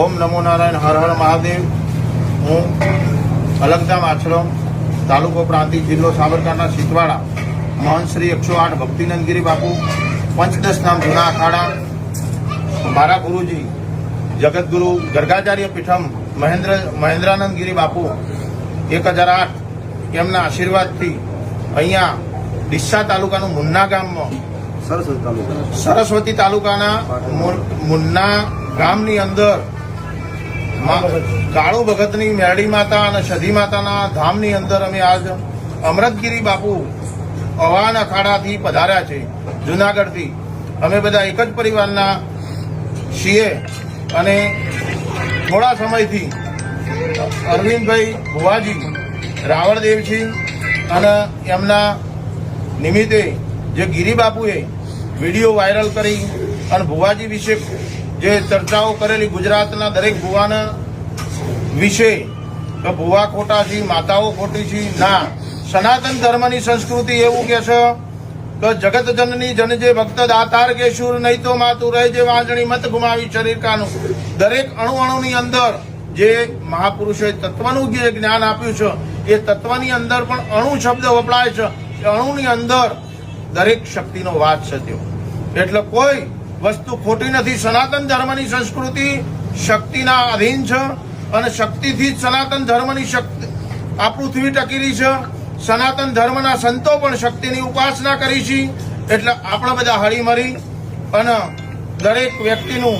ઓમ નમો નારાયણ હર હર મહાદેવ. હું અલગધામ આશ્રમ તાલુકો પ્રાંતિક જિલ્લો સાબરકાંઠા સિતવાડા મહંત શ્રી એકસો આઠ ભક્તિનંદગીરી બાપુ પંચદશ નામ જૂના અખાડા. મારા ગુરુજી જગતગુરુ ગર્ગાચાર્ય પીઠમ મહેન્દ્ર મહેન્દ્રાનંદ ગીરી બાપુ એક હજાર આઠ એમના આશીર્વાદથી અહીંયા ડીસા તાલુકાનું મુન્ના ગામમાં સરસ્વતી તાલુકા. સરસ્વતી તાલુકાના મુન્ના ગામની અંદર કાળુ ભગતની મેરડી માતા અને સધી માતાના ધામની અંદર અમે આજ અમરતગીરી બાપુ અવાન અખાડાથી પધાર્યા છે, જુનાગઢથી. અમે બધા એક જ પરિવારના છીએ અને થોડા સમયથી અરવિંદભાઈ ભુવાજી રાવળદેવજી અને એમના નિમિત્તે જે ગિરી બાપુએ વીડિયો વાયરલ કરી અને ભુવાજી વિશે જે ચર્ચાઓ કરેલી ગુજરાતના દરેક ભુવાના વિશે, તો ભુવા ખોટા છે માતાઓ ખોટી છે ના. સનાતન ધર્મની સંસ્કૃતિ એવું કે છે તો જગત જનની જન જે ભક્ત દાતાર કે શુર, નહીં તો માતું રહે જે વાંજણી મત ગુમાવી શરીર કાનું. દરેક અણુ અણુની અંદર જે મહાપુરુષોએ તત્વનું જે જ્ઞાન આપ્યું છે, એ તત્વની અંદર પણ અણુ શબ્દ વપરાય છે. એ અણુની અંદર દરેક શક્તિનો વાસ છે તેઓ. એટલે કોઈ વસ્તુ ખોટી નથી. સનાતન ધર્મની સંસ્કૃતિ શક્તિના અધીન છે અને શક્તિથી જ સનાતન ધર્મની શક્તિ આ પૃથ્વી ટકેલી છે. સનાતન ધર્મના સંતો પણ શક્તિની ઉપાસના કરી છે. એટલે આપણે બધા હળીમળી અને દરેક વ્યક્તિનું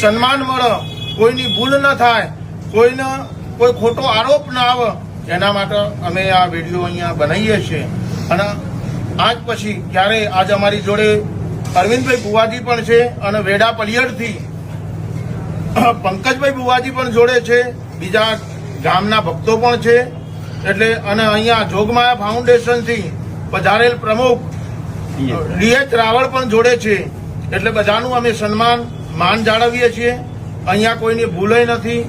સન્માન મળે. કોઈની ભૂલ ન થાય, કોઈને કોઈ ખોટો આરોપ ન આવે. એના માટે અમે આ વીડિયો અહીંયા બનાવીએ છીએ. અને આજ પછી ક્યારે આજ અમારી જોડે અરવિંદભાઈ બુવાજી પણ છે અને વેડા પલિયડથી પંકજભાઈ બુવાજી પણ જોડે છે. બીજા ગામના ભક્તો પણ છે. એટલે અને અહીંયા જોગમાયા ફાઉન્ડેશનથી પધારેલ પ્રમુખ ડીએચ રાવળ પણ જોડે છે. એટલે બધાનું અમે સન્માન, માન જાળવીએ છીએ. અહીંયા કોઈની ભૂલે નથી.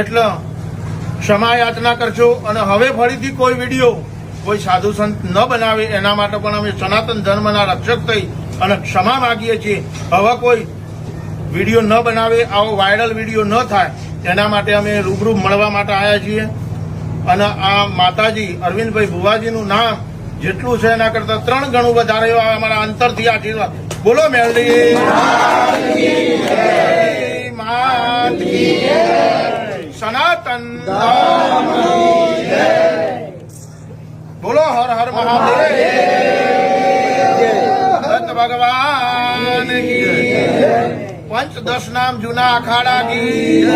એટલે ક્ષમા યાચના કરજો અને હવે ફરીથી કોઈ વીડિયો કોઈ સાધુ સંત ન બનાવે એના માટે પણ અમે સનાતન ધર્મના રક્ષક થઈ અને ક્ષમા માગીએ છીએ. હવે કોઈ વીડિયો ન બનાવે, આવો વાયરલ વીડિયો ન થાય એના માટે અમે રૂબરૂ મળવા માટે આવ્યા છીએ. અને આ માતાજી અરવિંદભાઈ ભુવાજીનું નામ જેટલું છે એના કરતા ત્રણ ગણું વધારે એવા અમારા અંતરથી આશીર્વાદ. બોલો જય. સનાતન. બોલો, હર હર મહાદેવ. ભગવાન પંચદશ નામ જૂના અખાડા ગીત